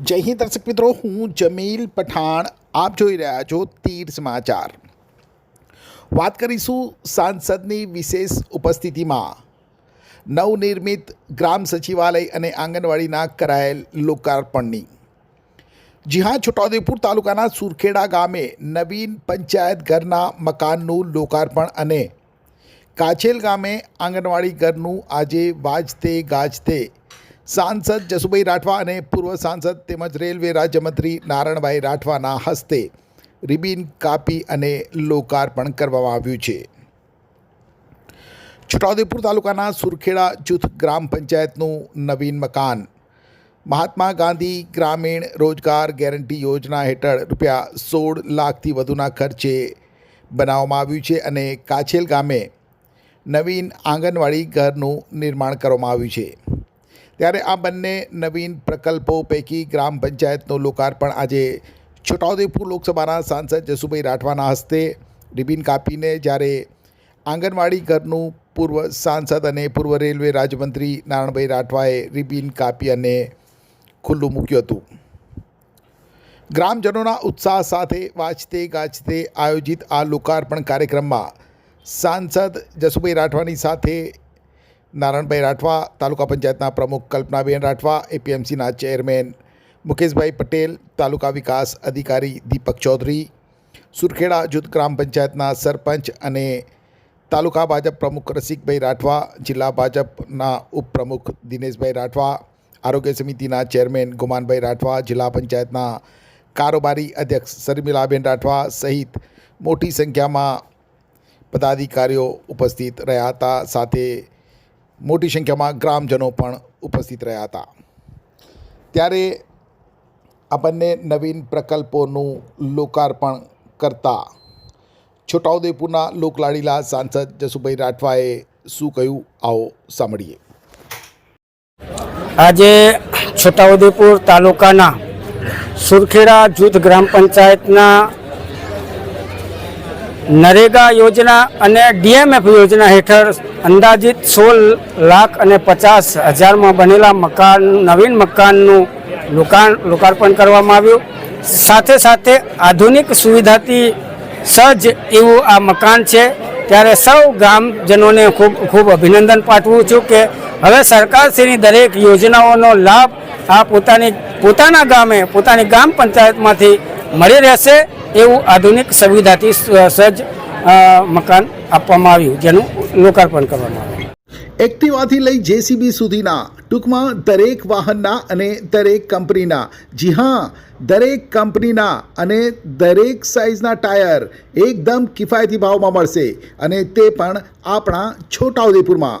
જય હિન્દ દર્શક મિત્રો, હું જમીલ પઠાણ, આપ જોઈ રહ્યા છો તીર સમાચાર. વાત કરીશું સાંસદની વિશેષ ઉપસ્થિતિમાં. નવનિર્મિત ગ્રામ સચિવાલય અને આંગણવાડીના કરાયેલ લોકાર્પણની. જી હા છોટાઉદેપુર તાલુકાના સુરખેડા ગામે નવીન પંચાયત ઘરના મકાનનું લોકાર્પણ અને કાછેલ ગામે આંગણવાડી ઘરનું આજે વાજતે ગાજતે સાંસદ જસુભાઈ રાઠવા અને પૂર્વ સાંસદ તેમજ રેલવે રાજ્યમંત્રી નારણભાઈ રાઠવાના હસ્તે રિબિન કાપી અને લોકાર્પણ કરવામાં આવ્યું છે. છોટાઉદેપુર તાલુકાના સુરખેડા જૂથ ગ્રામ પંચાયતનું નવીન મકાન. મહાત્મા ગાંધી ગ્રામીણ રોજગાર ગેરંટી યોજના હેઠળ રૂપિયા સોળ લાખથી વધુના ખર્ચે બનાવવામાં આવ્યું છે અને કાછેલ ગામે નવીન આંગણવાડી ઘરનું નિર્માણ કરવામાં આવ્યું છે. ત્યારે આ બંને નવીન પ્રકલ્પો પૈકી ગ્રામ પંચાયતનું લોકાર્પણ આજે છોટાઉદેપુર લોકસભાના સાંસદ જસુભાઈ રાઠવાના હસ્તે રિબિન કાપીને જ્યારે આંગણવાડી ઘરનું પૂર્વ સાંસદ અને પૂર્વ રેલવે રાજ્યમંત્રી નારણભાઈ રાઠવાએ રિબિન કાપી અને ખુલ્લું મૂક્યું હતું. ગ્રામજનોના ઉત્સાહ સાથે વાંચતે ગાજતે આયોજિત આ લોકાર્પણ કાર્યક્રમમાં સાંસદ જસુભાઈ રાઠવાની સાથે નારણભાઈ રાઠવા, તાલુકા પંચાયતના પ્રમુખ કલ્પનાબેન રાઠવા, એપીએમસીના ચેરમેન મુકેશભાઈ પટેલ, તાલુકા વિકાસ અધિકારી દીપક ચૌધરી, સુરખેડા જૂથ ગ્રામ પંચાયતના સરપંચ અને તાલુકા ભાજપ પ્રમુખ રસિકભાઈ રાઠવા, જિલ્લા ભાજપના ઉપપ્રમુખ દિનેશભાઈ રાઠવા, આરોગ્ય સમિતિના ચેરમેન ગુમાનભાઈ રાઠવા, જિલ્લા પંચાયતના કારોબારી અધ્યક્ષ શર્મિલાબેન રાઠવા સહિત મોટી સંખ્યામાં પદાધિકારીઓ ઉપસ્થિત રહ્યા હતા. સાથે મોટી સંખ્યામાં ગ્રામજનો પણ ઉપસ્થિત રહ્યા હતા. ત્યારે આ બંને નવીન પ્રકલ્પોનું લોકાર્પણ કરતા છોટાઉદેપુરના લોકલાડીલા સાંસદ જસુભાઈ રાઠવાએ શું કહ્યું, આવો સાંભળીએ. આજે છોટાઉદેપુર તાલુકાના સુરખેડા જૂથ ગ્રામ પંચાયતના નરેગા યોજના અને ડીએમએફ યોજના હેઠળ અંદાજિત સોળ લાખ અને પચાસ હજારમાં બનેલા મકાન, નવીન મકાનનું લોકાણ, લોકાર્પણ કરવામાં આવ્યું. સાથે સાથે આધુનિક સુવિધાથી સજ્જ એવું આ મકાન છે. ત્યારે સૌ ગ્રામજનોને ખૂબ ખૂબ અભિનંદન પાઠવું છું કે હવે સરકારશ્રીની દરેક યોજનાઓનો લાભ આ પોતાની, પોતાના ગામે, પોતાની ગ્રામ પંચાયતમાંથી મળી રહેશે એવું આધુનિક સુવિધાથી સજ્જ મકાન આપવામાં આવ્યું, જેનું લોકાર્પણ કરવામાં આવ્યું. એક્ટિવાથી લઈ જેસીબી સુધીના ટૂંકમાં દરેક વાહનના અને દરેક કંપનીના, જી હા, દરેક કંપનીના અને દરેક સાઇઝના ટાયર એકદમ કિફાયતી ભાવમાં મળશે અને તે પણ આપણા છોટા ઉદેપુરમાં